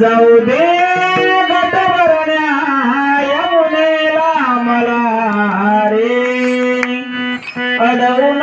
जाऊ दे घट भरण्या यमुनेला मला रे. अडवून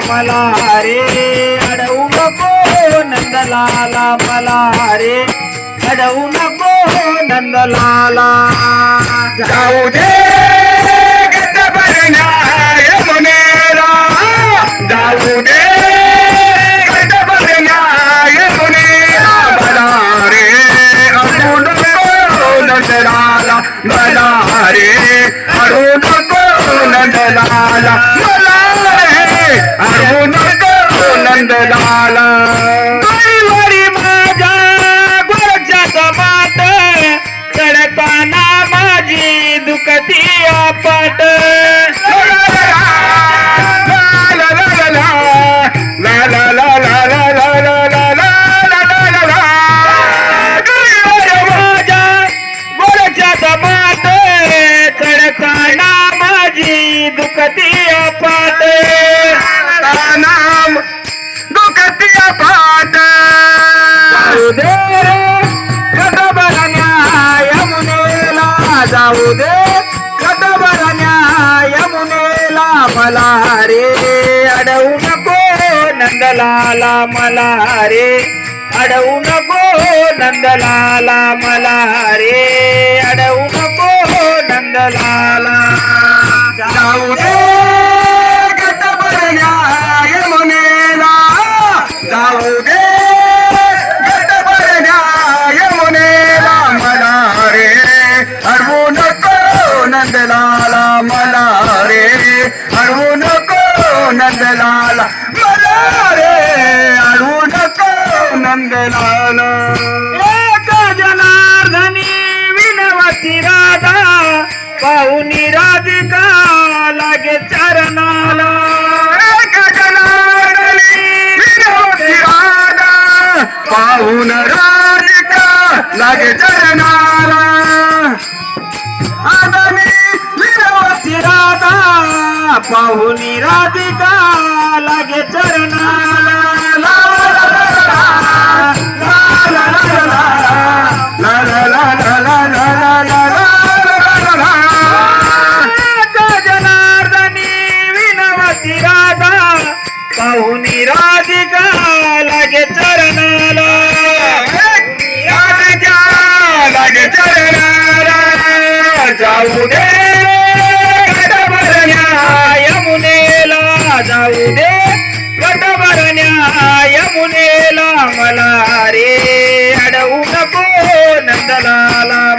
మలారే అడవులకో నందలాల మలారే అడవులకో నందలాల. గౌడే గడ్డపరణ యమునేరా గౌడే మలారే అరుణ గోల మలాలా नंदलाला वरी माझ्या गोरच्या मात तडपाना माझी दुखती आपट दुखती मला रे अडवू नको नंदलाला मला रे. अडवू नको नंदलाला मला रे. अडवू नको नंदलाला. जाऊ नंदलाला मला रे. अडवू नको नंदलाला मला रे. अडवू नको नंदलाला जनार्दनी विनवती राधा. पाहुनी राधिका लागे चरणाला. पाहुन राधिका लागे चरणाला. पाहुणी राधिका लागे जनार्दनी विनमती चरणाला लागे la la la.